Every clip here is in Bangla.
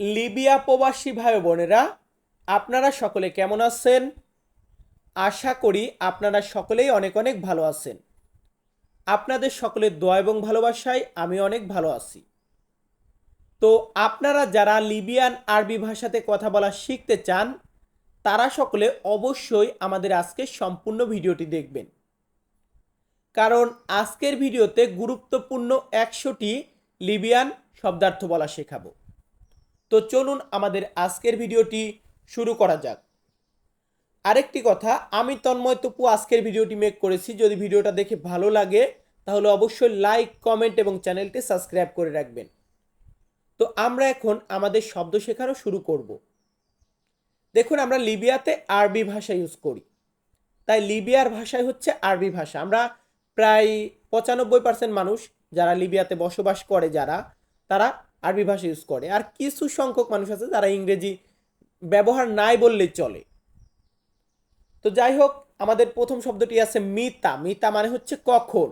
লিবিয়া প্রবাসী ভাই বোনেরা, আপনারা সকলে কেমন আছেন? আশা করি আপনারা সকলেই অনেক অনেক ভালো আছেন। আপনাদের সকলের দোয়া এবং ভালোবাসায় আমি অনেক ভালো আছি। তো আপনারা যারা লিবিয়ান আরবি ভাষাতে কথা বলা শিখতে চান, তারা সকলে অবশ্যই আমাদের আজকের সম্পূর্ণ ভিডিওটি দেখবেন। কারণ আজকের ভিডিওতে গুরুত্বপূর্ণ একশোটি লিবিয়ান শব্দার্থ বলা শেখাবো। তো চলুন আমাদের আজকের ভিডিওটি শুরু করা যাক। আরেকটি কথা, আমি তন্ময় তপু আজকের ভিডিওটি মেক করেছি। যদি ভিডিওটা দেখে ভালো লাগে, তাহলে অবশ্যই লাইক কমেন্ট এবং চ্যানেলটি সাবস্ক্রাইব করে রাখবেন। তো আমরা এখন আমাদের শব্দ শেখানো শুরু করব। দেখুন, আমরা লিবিয়াতে আরবি ভাষা ইউজ করি। তাই লিবিয়ার ভাষায় হচ্ছে আরবি ভাষা। আমরা প্রায় পঁচানব্বই পার্সেন্ট মানুষ যারা লিবিয়াতে বসবাস করে, যারা, তারা আরবি ভাষা ইউজ করে। আর কিছু সংখ্যক মানুষ আছে যারা ইংরেজি ব্যবহার নাই বললেই চলে। তো যাই হোক, আমাদের প্রথম শব্দটি আছে মিতা। মিতা মানে হচ্ছে কখন।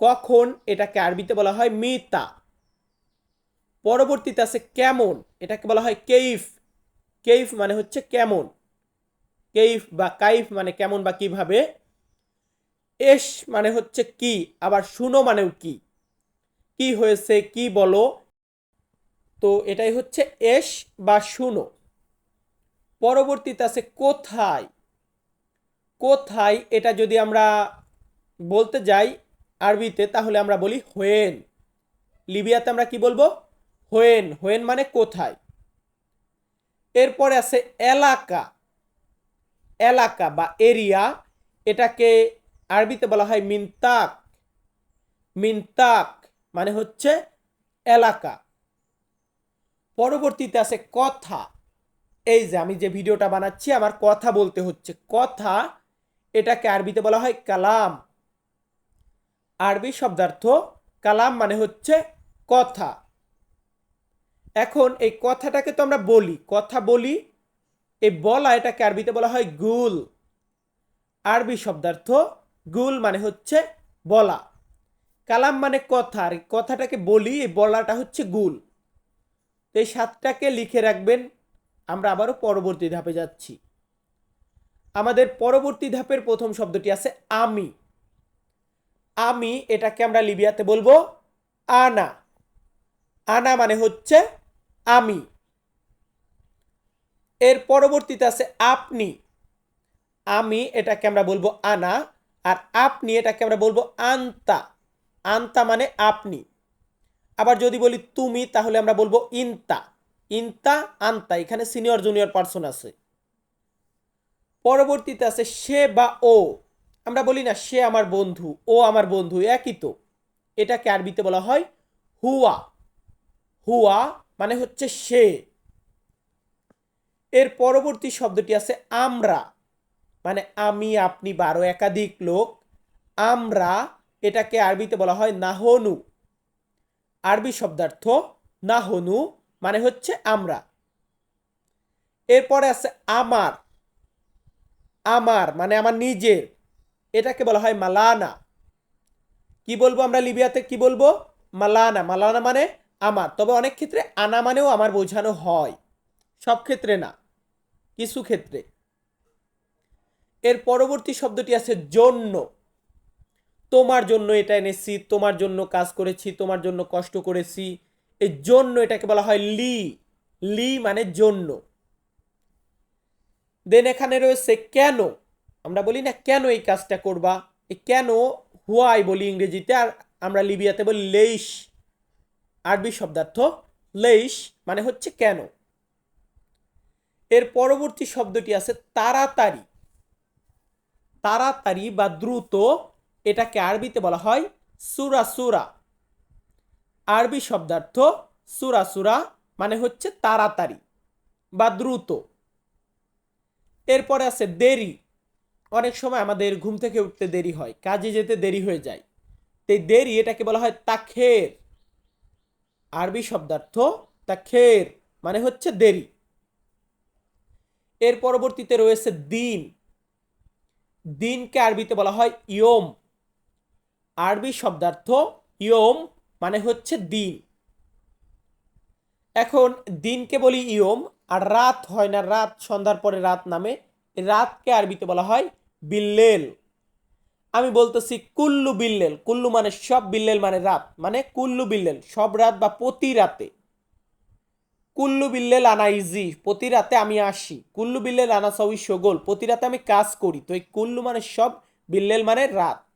কখন এটাকে আরবিতে বলা হয় মিতা। পরবর্তীতে আছে কেমন। এটাকে বলা হয় কেইফ। কেইফ মানে হচ্ছে কেমন। কেইফ বা কাইফ মানে কেমন বা কীভাবে। এস মানে হচ্ছে কি, আবার শুনো মানেও কি। কি হয়েছে, কি বলো? তো এটাই হচ্ছে এস বা শুনো পরবর্তীতে আছে কোথায়? কোথায়? এটা যদি আমরা বলতে যাই আরবিতে, তাহলে আমরা বলি হোয়েন। লিবিয়াতে আমরা কি বলব? হোয়েন। হোয়েন মানে কোথায়? এরপরে আছে এলাকা। এলাকা বা এরিয়া, এটাকে আরবিতে বলা হয় মিনতাক। মিনতাক। মানে হচ্ছে এলাকা। পরবর্তীতে আছে কথা। এই যে আমি যে ভিডিওটা বানাচ্ছি, আমার কথা বলতে হচ্ছে। কথা এটাকে আরবিতে বলা হয় কালাম। আরবি শব্দার্থ কালাম মানে হচ্ছে কথা। এখন এই কথাটাকে তো আমরা বলি, কথা বলি, এই বলা এটাকে আরবিতে বলা হয় গুল। আরবি শব্দার্থ গুল মানে হচ্ছে বলা। কালাম মানে কথা, আর কথাটাকে বলি, এই বলাটা হচ্ছে গুল তো এই সাতটাকে লিখে রাখবেন, আমরা আবারও পরবর্তী ধাপে যাচ্ছি। আমাদের পরবর্তী ধাপের প্রথম শব্দটি আছে আমি। আমি এটাকে আমরা লিবিয়াতে বলব আনা। আনা মানে হচ্ছে আমি। এর পরবর্তীতে আছে আপনি। আমি এটাকে আমরা বলব আনা, আর আপনি এটাকে আমরা বলব আন্তা। আন্তা মানে আপনি। আবার যদি বলি তুমি, তাহলে আমরা বলব ইনতা। ইনতা, আন্তা, এখানে সিনিয়র, জুনিয়র পার্সন আছে। পরবর্তীতে আছে সে বা ও। আমরা বলি না সে আমার বন্ধু, ও আমার বন্ধু, একই তো। এটাকে আরবিতে বলা হয় হুয়া। হুয়া মানে হচ্ছে সে। এর পরবর্তী শব্দটি আছে আমরা। মানে আমি, আপনি, বারো একাধিক লোক। আমরা এটাকে আরবিতে বলা হয় নাহনু। আরবি শব্দার্থ নাহনু মানে হচ্ছে আমরা। এরপরে আছে আমার। আমার মানে আমার নিজের। এটাকে বলা হয় মালানা। কি বলব আমরা লিবিয়াতে? কি বলব? মালানা। মালানা মানে আমার। তবে অনেক ক্ষেত্রে আনা মানেও আমার বোঝানো হয়। সব ক্ষেত্রে না। কিছু ক্ষেত্রে। এর পরবর্তী শব্দটি আছে জন্য। তোমার জন্য এটা এনেছি, তোমার জন্য কাজ করেছি, তোমার জন্য কষ্ট করেছি। এই জন্য এটাকে বলা হয় লি। লি মানে জন্য। দেন এখানে রয়েছে কেন? আমরা বলি না কেন এই কাজটা করবা? এই কেন হুয়াই বলি ইংরেজিতে, আর আমরা লিবিয়াতে বলি লেইশ। আরবি শব্দার্থ লেইশ মানে হচ্ছে কেন। এর পরবর্তী শব্দটি আছে তাড়াতাড়ি। তাড়াতাড়ি বা দ্রুত এটাকে আরবিতে বলা হয় সুরা সুরা। আরবি শব্দার্থ সুরা সুরা মানে হচ্ছে তাড়াতাড়ি বা দ্রুত। এরপরে আছে দেরি। অনেক সময় আমাদের ঘুম থেকে উঠতে দেরি হয়, কাজে যেতে দেরি হয়ে যায়। তো দেরি এটাকে বলা হয় তাখের। আরবি শব্দার্থ তাখের মানে হচ্ছে দেরি। এর পরবর্তীতে রয়েছে দিন। দিনকে আরবিতে বলা হয় ইয়ম। আরবি শব্দার্থ ইয়ম মানে হচ্ছে দিন। এখন দিনকে বলি ইয়ম, আর রাত হয় না, রাত সন্ধ্যার পরে রাত নামে। রাতকে আরবিতে বলা হয় বিল্লেল। আমি বলতেছি কুল্লু বিল্লেল। কুল্লু মানে সব, বিল্লেল মানে রাত। মানে কুল্লু বিল্লেল, সব রাত বা প্রতি রাতে। কুল্লু বিল্লেল আনা ইজি, প্রতি রাতে আমি আসি। কুল্লু বিল্লেল আনা সবই সগোল, প্রতি রাতে আমি কাজ করি। তো এই কুল্লু মানে সব, বিল্লেল মানে রাত।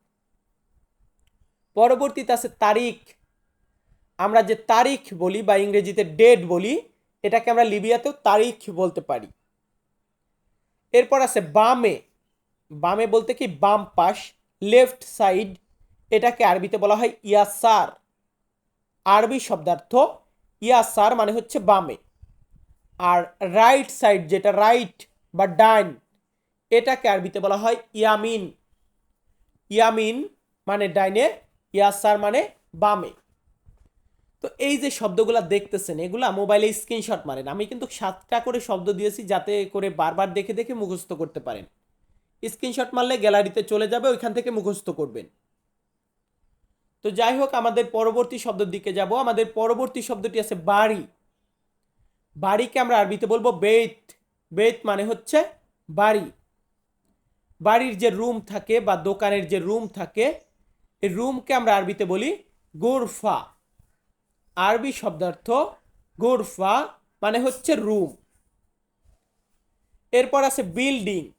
পরবর্তীতে আছে তারিখ। আমরা যে তারিখ বলি বা ইংরেজিতে ডেট বলি, এটাকে আমরা লিবিয়াতেও তারিখ বলতে পারি। এরপর আছে বামে। বামে বলতে কি বাম পাশ, লেফট সাইড, এটাকে আরবিতে বলা হয় ইয়াসার। আরবি শব্দার্থ ইয়াসার মানে হচ্ছে বামে। আর রাইট সাইড যেটা রাইট বা ডাইন এটাকে আরবিতে বলা হয় ইয়ামিন। ইয়ামিন মানে ডাইনে ইয়াসার মানে বামে। তো এই যে শব্দগুলো দেখতেছেন, এগুলা মোবাইলে স্ক্রিনশট মারেন। আমি কিন্তু সাতটা করে শব্দ দিয়েছি যাতে করে বারবার দেখে দেখে মুখস্থ করতে পারেন। স্ক্রিনশট মারলে গ্যালারিতে চলে যাবে, ওইখান থেকে মুখস্থ করবেন। তো যাই হোক, আমাদের পরবর্তী শব্দের দিকে যাব। আমাদের পরবর্তী শব্দটি আছে বাড়ি। বাড়িকে আমরা আরবিতে বলব বেত। বেত মানে হচ্ছে বাড়ি। বাড়ির যে রুম থাকে বা দোকানের যে রুম থাকে এই রুমকে আমরা আরবিতে বলি গোরফা। আরবি শব্দার্থ গোরফা মানে হচ্ছে রুম। এরপর আছে বিল্ডিং।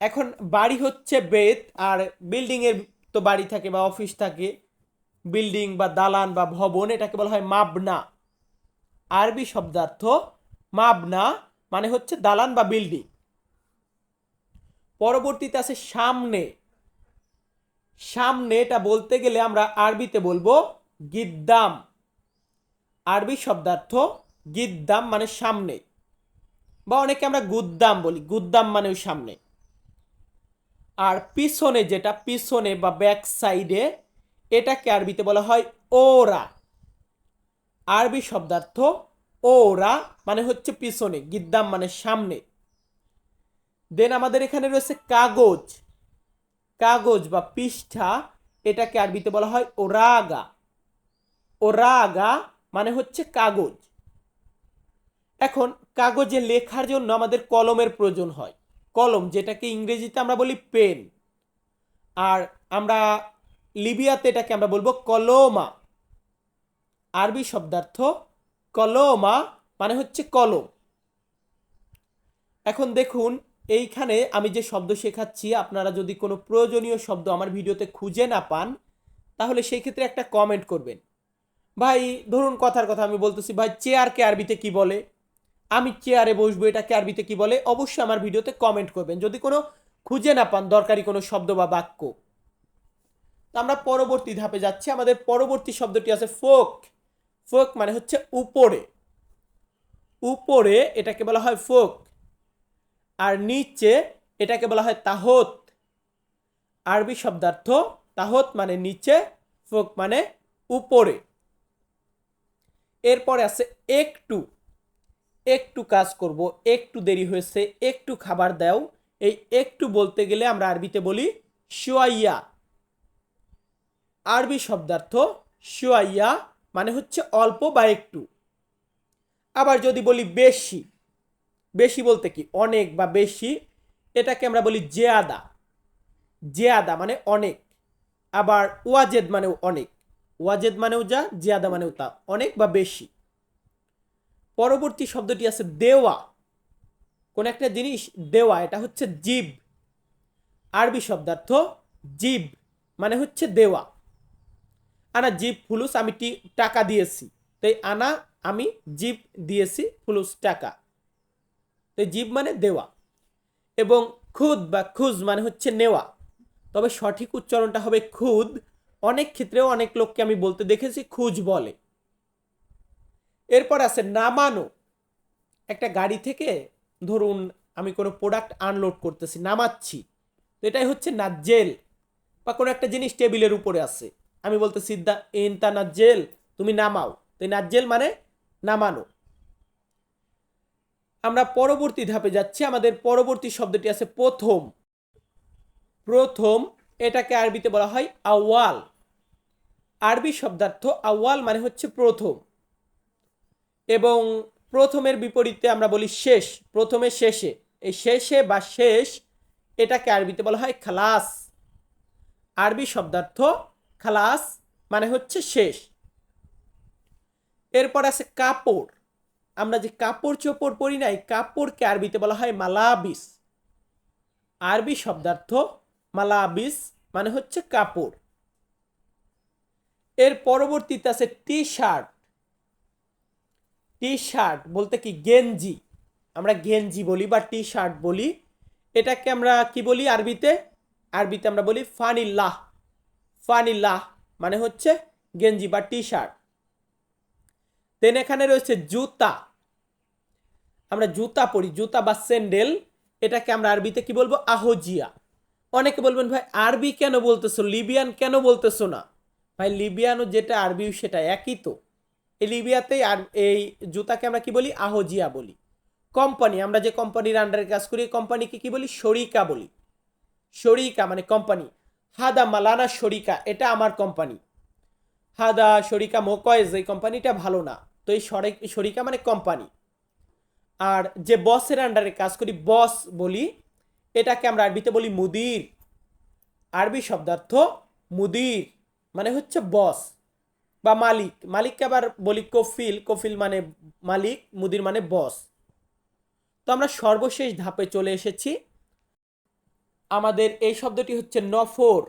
এখন বাড়ি হচ্ছে বেত, আর বিল্ডিংয়ের তো বাড়ি থাকে বা অফিস থাকে। বিল্ডিং বা দালান বা ভবন, এটাকে বলা হয় মাবনা। আরবি শব্দার্থ মাবনা মানে হচ্ছে দালান বা বিল্ডিং। পরবর্তীতে আছে সামনে। সামনে এটা বলতে গেলে আমরা আরবিতে বলব গিদ্দাম। আরবি শব্দার্থ গিদ্দাম মানে সামনে। বা অনেকে আমরা গুদ্দাম বলি, গুদ্দাম মানে ওই সামনে। আর পিছনে যেটা, পিছনে বা ব্যাক সাইডে এটাকে আরবিতে বলা হয় ওরা। আরবি শব্দার্থ ওরা মানে হচ্ছে পিছনে, গিদ্দাম মানে সামনে। দেন আমাদের এখানে রয়েছে কাগজ। কাগজ বা পৃষ্ঠা, এটাকে আরবিতে বলা হয় ওরাগা। ওরাগা মানে হচ্ছে কাগজ। এখন, কাগজে লেখার জন্য আমাদের কলমের প্রয়োজন হয়। কলম, যেটাকে ইংরেজিতে আমরা বলি পেন। আর আমরা লিবিয়াতে এটাকে আমরা বলব কলমা। আরবি শব্দার্থ কলমা মানে হচ্ছে কলম। এখন দেখুন এইখানে আমি যে শব্দ শেখাচ্ছি, আপনারা যদি কোনো প্রয়োজনীয় শব্দ আমার ভিডিওতে খুঁজে না পান, তাহলে সেই ক্ষেত্রে একটা কমেন্ট করবেন। ভাই, ধরুন কথার কথা আমি বলতেছি, ভাই চেয়ারকে আরবিতে কি বলে? আমি চেয়ারে বসবো, এটাকে আরবিতে কি বলে? অবশ্যই আমার ভিডিওতে কমেন্ট করবেন। যদি কোনো খুঁজে না পান, দরকারি কোনো শব্দ বা বাক্য। আমরা পরবর্তী ধাপে যাচ্ছি। আমাদের পরবর্তী শব্দটি আছে ফোক ফোক মানে হচ্ছে উপরে। উপরে এটাকে বলা হয় ফোক আর নিচে এটাকে বলা হয় তাহত। আরবি শব্দার্থ তাহত মানে নিচে, ফোক মানে উপরে। এরপরে আছে একটু। একটু কাজ করব, একটু দেরি হয়েছে, একটু খাবার দাও। এই একটু বলতে গেলে আমরা আরবিতে বলি শুয়াইয়া। আরবি শব্দার্থ শুয়াইয়া মানে হচ্ছে অল্প বা একটু। আবার যদি বলি বেশি বেশি বলতে কি? অনেক বা বেশি, এটাকে আমরা বলি জেয়াদা। জেয়াদা মানে অনেক। আবার ওয়াজেদ মানেও অনেক। ওয়াজেদ মানেও যা, জিয়াদা মানেও তা। অনেক বা বেশি। পরবর্তী শব্দটি আছে দেওয়া। কোন একটা জিনিস, দেওয়া, এটা হচ্ছে জীব। আরবি শব্দার্থ জীব মানে হচ্ছে দেওয়া। আনা জীব, ফুলুস, আমি টাকা দিয়েছি। তাই আনা, আমি, জীব দিয়েছি, ফুলুস, টাকা। তো জীব মানে দেওয়া। এবং খুদ বা খুজ মানে হচ্ছে নেওয়া। তবে সঠিক উচ্চারণটা হবে খুদ। অনেক ক্ষেত্রেও অনেক লোককে আমি বলতে দেখেছি খুজ বলে। এরপর আছে নামানো। একটা গাড়ি থেকে ধরুন আমি কোনো প্রোডাক্ট আনলোড করতেছি, নামাচ্ছি। তো এটাই হচ্ছে নাজেল বা কোনো একটা জিনিস টেবিলের উপরে আছে। আমি বলতেছি, দা ইনতা নাজেল তুমি নামাও। তো নাজেল মানে নামানো। আমরা পরবর্তী ধাপে যাচ্ছি। আমাদের পরবর্তী শব্দটি আছে প্রথম। প্রথম এটাকে আরবিতে বলা হয় আওয়াল আরবি শব্দার্থ আওয়াল মানে হচ্ছে প্রথম। এবং প্রথমের বিপরীতে আমরা বলি শেষ, প্রথমে শেষে। এই শেষে বা শেষ এটাকে আরবিতে বলা হয় খালাস। আরবি শব্দার্থ খালাস মানে হচ্ছে শেষ। এরপর আছে কাপড়। আমরা যে কাপড় চোপড় পরি না এই কাপড়কে আরবিতে বলা হয় মালাবিস। আরবি শব্দার্থ মালাবিস মানে হচ্ছে কাপড়। এর পরবর্তীতে আছে টি শার্ট টি শার্ট বলতে কি? গেঞ্জি। আমরা গেঞ্জি বলি বা টি শার্ট বলি। এটাকে আমরা কি বলি আরবিতে? আরবিতে আমরা বলি ফানিল্লাহ। ফানিল্লাহ মানে হচ্ছে গেঞ্জি বা টি শার্ট দেন এখানে রয়েছে জুতা। আমরা জুতা পরি, জুতা বা স্যান্ডেল, এটাকে আমরা আরবিতে কি বলব? আহজিয়া। অনেকে বলবেন, ভাই, আরবি কেন বলতেছো? লিবিয়ান কেন বলতেছো না? ভাই, লিবিয়ানও যেটা আরবি সেটা একই তো। এই লিবিয়াতেই আর এই জুতাকে আমরা কি বলি? আহজিয়া বলি। কোম্পানি, আমরা যে কোম্পানির আন্ডারে কাজ করি কোম্পানিকে কি বলি? শরিকা বলি। শরিকা মানে কোম্পানি। হাদা মালানা শরিকা, এটা আমার কোম্পানি। হাদা শরিকা মোকয়েজ, এই কোম্পানিটা ভালো না। তো এই শরে- শরিকা মানে কোম্পানি। আর যে বসের আন্ডারে কাজ করি, বস বলি, এটাকে আমরা আরবিতে বলি মুদির। আরবি শব্দার্থ মুদির মানে হচ্ছে বস বা মালিক। মালিককে আবার বলি কফিল কফিল মানে মালিক, মুদির মানে বস। তো আমরা সর্বশেষ ধাপে চলে এসেছি। আমাদের এই শব্দটি হচ্ছে নফর।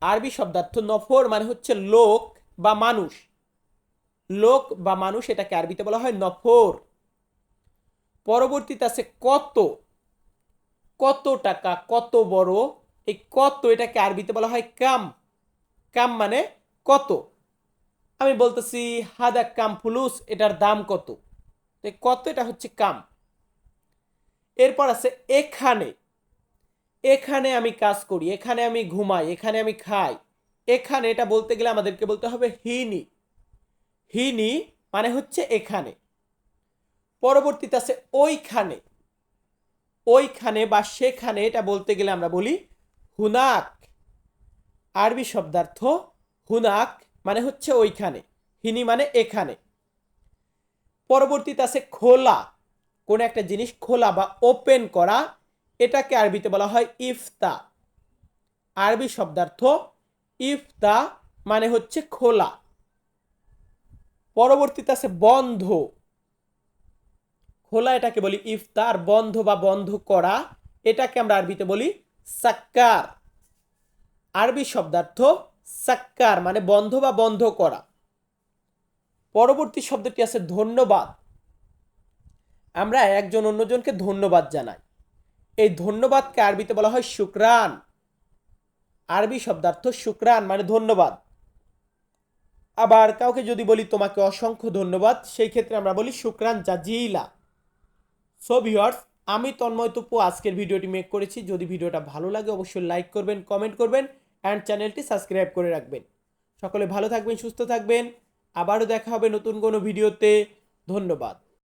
আরবি শব্দার্থ নফর মানে হচ্ছে লোক বা মানুষ। লোক বা মানুষ এটাকে আরবিতে বলা হয় নফর। পরবর্তীতে আছে কত কত টাকা, কত বড়, এই কত এটাকে আরবিতে বলা হয় কাম। কাম মানে কত। আমি বলতেছি, হাদা কাম ফুলুস, এটার দাম কত? কত এটা হচ্ছে কাম। এরপর আছে, এখানে। এখানে আমি কাজ করি, এখানে আমি ঘুমাই, এখানে আমি খাই। এখানে এটা বলতে গেলে আমাদেরকে বলতে হবে হিনি। হিনি মানে হচ্ছে এখানে। পরবর্তীতে আছে ওইখানে। ওইখানে বা সেখানে এটা বলতে গেলে আমরা বলি হুনাক। আরবি শব্দার্থ হুনাক মানে হচ্ছে ওইখানে, হিনি মানে এখানে। পরবর্তীতে আছে খোলা, কোন একটা জিনিস খোলা বা ওপেন করা, এটাকে আরবিতে বলা হয় ইফতা। আরবি শব্দার্থ ইফতা মানে হচ্ছে খোলা। পরবর্তীতে আছে বন্ধ। খোলা এটাকে বলি ইফতার, বন্ধ বা বন্ধ করা। এটাকে আমরা আরবিতে বলি সাক্কার। আরবি শব্দার্থ সাক্কার মানে বন্ধ বা বন্ধ করা। পরবর্তী শব্দটি আছে ধন্যবাদ। আমরা একজন অন্যজনকে ধন্যবাদ জানাই। এই ধন্যবাদকে আরবিতে বলা হয় শুক্রান। আরবি শব্দার্থ শুক্রান মানে ধন্যবাদ। আবার কাউকে যদি বলি তোমাকে অসংখ্য ধন্যবাদ, সেই ক্ষেত্রে আমরা বলি শুক্রান জাজিলা। সো ভিউয়ার্স আমি তন্ময় তুপু আজকের ভিডিওটি মেক করেছি। যদি ভিডিওটা ভালো লাগে, অবশ্যই লাইক করবেন কমেন্ট করবেন অ্যান্ড চ্যানেলটি সাবস্ক্রাইব করে রাখবেন। সকলে ভালো থাকবেন, সুস্থ থাকবেন। আবারও দেখা হবে নতুন কোনো ভিডিওতে। ধন্যবাদ।